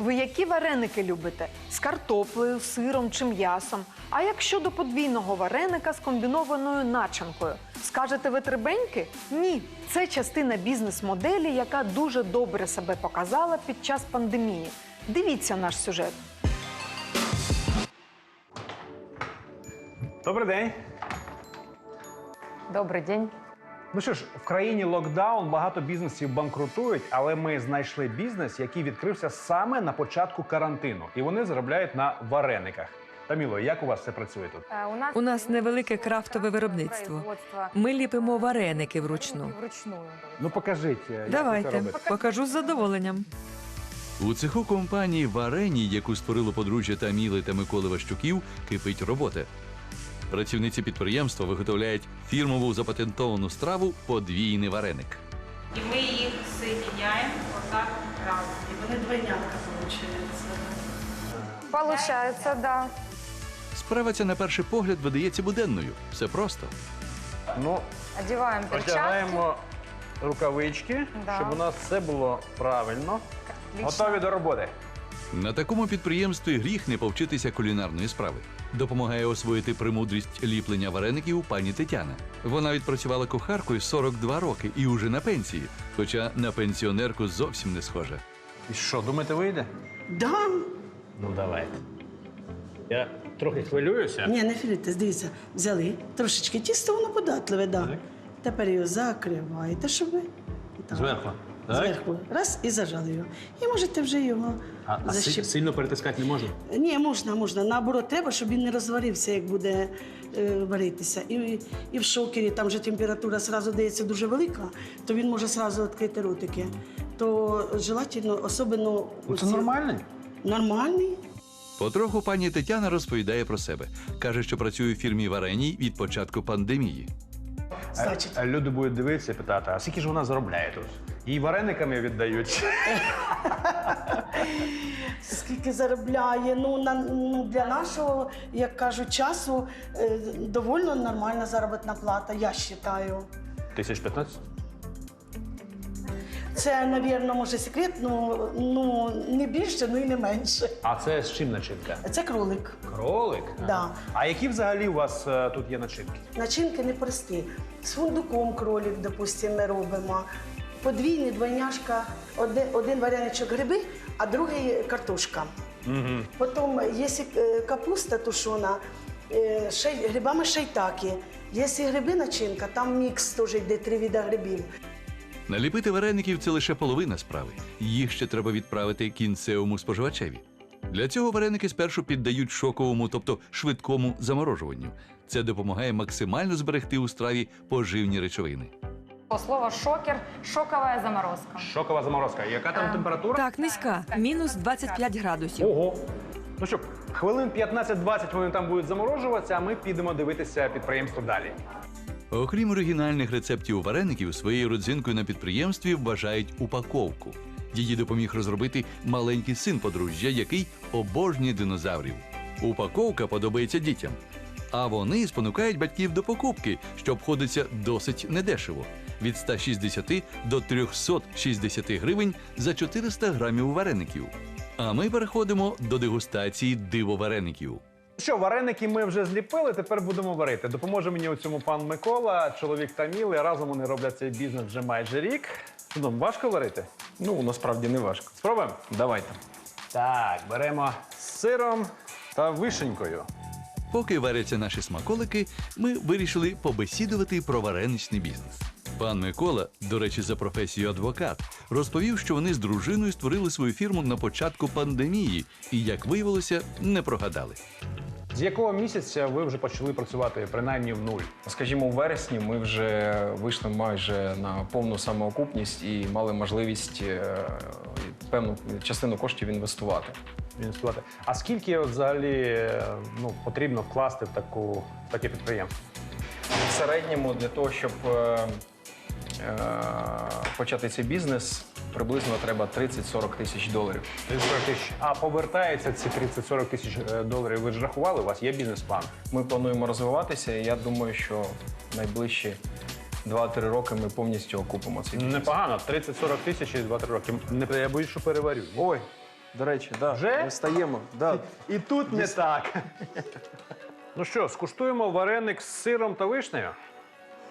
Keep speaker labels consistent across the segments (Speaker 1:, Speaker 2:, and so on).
Speaker 1: Ви які вареники любите? З картоплею, сиром чи м'ясом? А як щодо подвійного вареника з комбінованою начинкою? Скажете ви трибеньки? Ні, це частина бізнес-моделі, яка дуже добре себе показала під час пандемії. Дивіться наш сюжет.
Speaker 2: Добрий день.
Speaker 3: Добрий день.
Speaker 2: Ну що ж, в країні локдаун багато бізнесів банкрутують, але ми знайшли бізнес, який відкрився саме на початку карантину, і вони заробляють на варениках. Таміло, як у вас це працює тут?
Speaker 3: Е, У нас,
Speaker 4: У нас невелике крафтове виробництво. Ми ліпимо вареники вручну.
Speaker 3: вручну.
Speaker 2: Ну покажіть, як ви це
Speaker 4: Давайте,
Speaker 2: робите.
Speaker 4: покажу з задоволенням.
Speaker 5: У цеху компанії Варені, яку створило подружжя Таміли та Миколи Ващуків, кипить робота. Працівниці підприємства виготовляють фірмову запатентовану страву подвійний вареник.
Speaker 6: І ми їх соєдиняємо отак разом.
Speaker 7: І вони двойнятка виходить.
Speaker 3: Получається, да.
Speaker 5: Справа ця на перший погляд видається буденною. Все просто.
Speaker 2: Ну,
Speaker 3: Одіваємо перчатки.
Speaker 2: одягаємо рукавички,
Speaker 3: Да.
Speaker 2: щоб у нас все було правильно.
Speaker 3: Отлично.
Speaker 2: Готові до роботи.
Speaker 5: На такому підприємстві гріх не повчитися кулінарної справи. Допомагає освоїти премудрість ліплення вареників пані Тетяна. Вона відпрацювала кухаркою 42 роки і уже на пенсії, хоча на пенсіонерку зовсім не схожа.
Speaker 2: І що, думаєте, вийде?
Speaker 7: Да.
Speaker 2: Ну давайте. Я трохи хвилююся.
Speaker 7: Ні, не філітесь, дивіться, взяли трошечки тісто, воно податливе, да.
Speaker 2: Так.
Speaker 7: Тепер його закриваєте, щоб ви. Так.
Speaker 2: Зверху. Так?
Speaker 7: Зверху. Раз і зажали його. І можете вже його
Speaker 2: А, а си-
Speaker 7: защіп-
Speaker 2: сильно перетискати не можна?
Speaker 7: Ні, можна, можна. Наоборот, треба, щоб він не розварився, як буде е, варитися. І, і в шокері там же температура зразу дається дуже велика, то він може зразу відкрити ротики. То желательно, особливо...
Speaker 2: Ну, це
Speaker 7: оці-
Speaker 2: нормально.
Speaker 7: Нормальний.
Speaker 5: Потроху пані Тетяна розповідає про себе. Каже, що працює в фірмі Вареній від початку пандемії.
Speaker 7: Значить,
Speaker 2: А люди будуть дивитися і питати, а скільки ж вона заробляє тут? Їй варениками віддають.
Speaker 7: Скільки заробляє? Ну, на, ну для нашого, як кажуть, часу е, доволі нормальна заробітна плата, я вважаю.
Speaker 2: Тисяч п'ятнадцять?
Speaker 7: Це, навірно, може секрет, ну, ну не більше, ну і не менше.
Speaker 2: А це з чим начинка?
Speaker 7: Це кролик.
Speaker 2: Кролик?
Speaker 7: Да.
Speaker 2: А які взагалі у вас е, тут є начинки?
Speaker 7: Начинки непрості. З фундуком кролик, допустимо, ми робимо. Подвійний двойняшка, один, один вареничок гриби, а другий картошка.
Speaker 2: Угу.
Speaker 7: Потім, якщо е, капуста тушона, е, шей, грибами шайтаки. Якщо гриби начинка, там мікс теж йде три віда грибів.
Speaker 5: Наліпити вареників це лише половина справи. Їх ще треба відправити кінцевому споживачеві. Для цього вареники спершу піддають шоковому, тобто швидкому заморожуванню. Це допомагає максимально зберегти у страві поживні речовини.
Speaker 3: Слово шокер, шокова заморозка.
Speaker 2: Шокова заморозка. Яка там температура?
Speaker 4: Так, низька, мінус 25 градусів.
Speaker 2: Ого. Ну що, хвилин 15-20 вони там будуть заморожуватися, а ми підемо дивитися підприємство далі.
Speaker 5: Окрім оригінальних рецептів вареників, своєю родзинкою на підприємстві вважають упаковку. Її допоміг розробити маленький син подружжя, який обожнює динозаврів. Упаковка подобається дітям. А вони спонукають батьків до покупки, що обходиться досить недешево від 160 до 360 гривень за 400 грамів вареників. А ми переходимо до дегустації дивовареників.
Speaker 2: Що, вареники ми вже зліпили, тепер будемо варити. Допоможе мені у цьому пан Микола, чоловік Таміли. Разом вони роблять цей бізнес вже майже рік. Ну, важко варити?
Speaker 8: Ну, насправді не важко.
Speaker 2: Спробуємо?
Speaker 8: Давайте.
Speaker 2: Так, беремо з сиром та вишенькою.
Speaker 5: Поки варяться наші смаколики, ми вирішили побесідувати про вареничний бізнес. Пан Микола, до речі, за професією адвокат, розповів, що вони з дружиною створили свою фірму на початку пандемії і, як виявилося, не прогадали.
Speaker 2: З якого місяця ви вже почали працювати принаймні в нуль?
Speaker 8: Скажімо, у вересні ми вже вийшли майже на повну самоокупність і мали можливість е, певну частину коштів інвестувати.
Speaker 2: Інвестувати. А скільки взагалі е, ну, потрібно вкласти в таку в таке підприємство?
Speaker 8: В середньому для того, щоб е, е, почати цей бізнес, приблизно треба 30-40 тисяч доларів.
Speaker 2: 30 тисяч. А повертається ці 30-40 тисяч е, доларів. Ви ж рахували, у вас є бізнес-план?
Speaker 8: Ми плануємо розвиватися, і я думаю, що найближчі 2-3 роки ми повністю окупимо цей бізнес.
Speaker 2: Непогано, 30-40 тисяч і 2-3 роки. Не, я боюсь, що переварю. Ой,
Speaker 8: До речі, да,
Speaker 2: Вже?
Speaker 8: ми стаємо. Да.
Speaker 2: І тут не так. ну що, скуштуємо вареник з сиром та вишнею?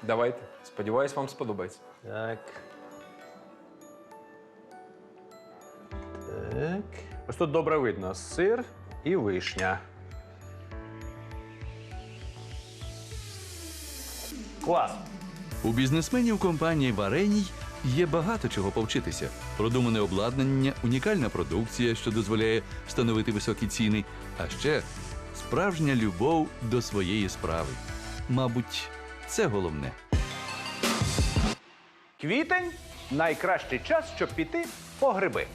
Speaker 8: Давайте. Сподіваюсь, вам сподобається.
Speaker 2: Так. Так. Ось тут добре видно сир і вишня. Клас.
Speaker 5: У бізнесменів компанії Вареній є багато чого повчитися: продумане обладнання, унікальна продукція, що дозволяє встановити високі ціни, а ще справжня любов до своєї справи. Мабуть, це головне.
Speaker 2: Квітень найкращий час, щоб піти по гриби.